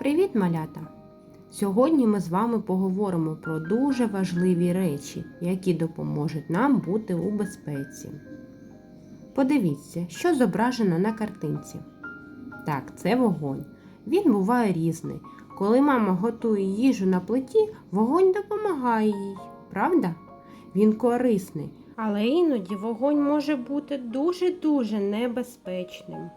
Привіт, малята! Сьогодні ми з вами поговоримо про дуже важливі речі, які допоможуть нам бути у безпеці. Подивіться, що зображено на картинці. Так, це вогонь. Він буває різний. Коли мама готує їжу на плиті, вогонь допомагає їй, правда? Він корисний, але іноді вогонь може бути дуже-дуже небезпечним.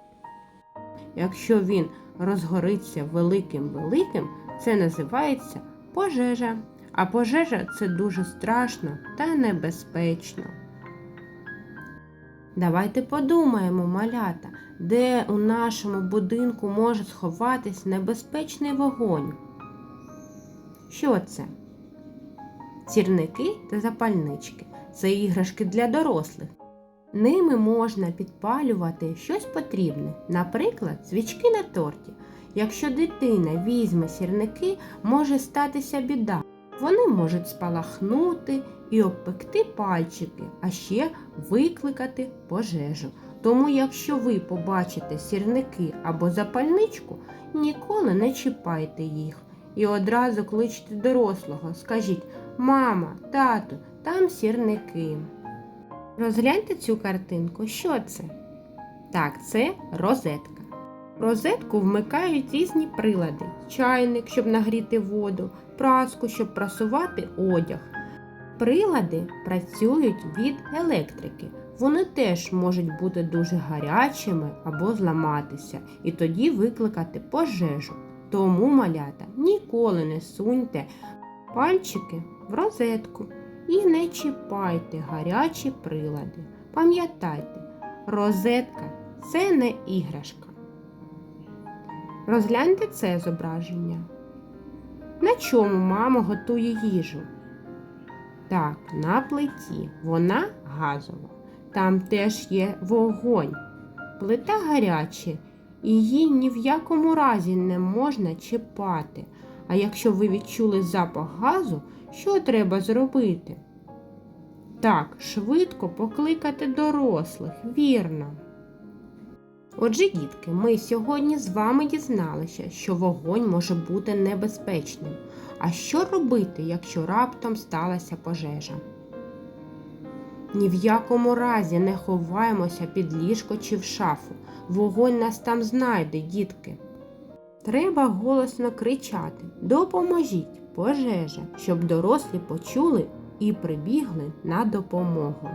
Якщо він розгориться великим-великим, це називається пожежа. А пожежа це дуже страшно та небезпечно. Давайте подумаємо, малята, де у нашому будинку може сховатись небезпечний вогонь. Що це? Сірники та запальнички це іграшки для дорослих. Ними можна підпалювати щось потрібне, наприклад, свічки на торті. Якщо дитина візьме сірники, може статися біда. Вони можуть спалахнути і обпекти пальчики, а ще викликати пожежу. Тому, якщо ви побачите сірники або запальничку, ніколи не чіпайте їх і одразу кличте дорослого. Скажіть Мама, тату, там сірники. Розгляньте цю картинку. Що це? Так, це розетка. Розетку вмикають різні прилади: чайник, щоб нагріти воду, праску, щоб прасувати одяг. Прилади працюють від електрики. Вони теж можуть бути дуже гарячими або зламатися, і тоді викликати пожежу. Тому, малята, ніколи не суньте пальчики в розетку і не чіпайте гарячі прилади. Пам'ятайте, розетка це не іграшка. Розгляньте це зображення. На чому мама готує їжу? Так, на плиті. Вона газова. Там теж є вогонь. Плита гаряча, і її ні в якому разі не можна чіпати. А якщо ви відчули запах газу, що треба зробити? Так, швидко покликати дорослих, вірно. Отже, дітки, ми сьогодні з вами дізналися, що вогонь може бути небезпечним. А що робити, якщо раптом сталася пожежа? Ні в якому разі не ховаємося під ліжко чи в шафу. Вогонь нас там знайде, дітки. Треба голосно кричати Допоможіть, пожежа, щоб дорослі почули і прибігли на допомогу.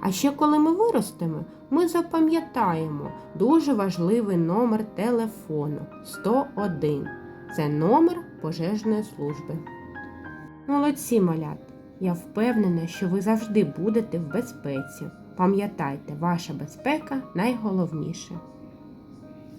А ще коли ми виростемо, ми запам'ятаємо дуже важливий номер телефону 101. Це номер пожежної служби. Молодці малят! Я впевнена, що ви завжди будете в безпеці. Пам'ятайте, ваша безпека найголовніше.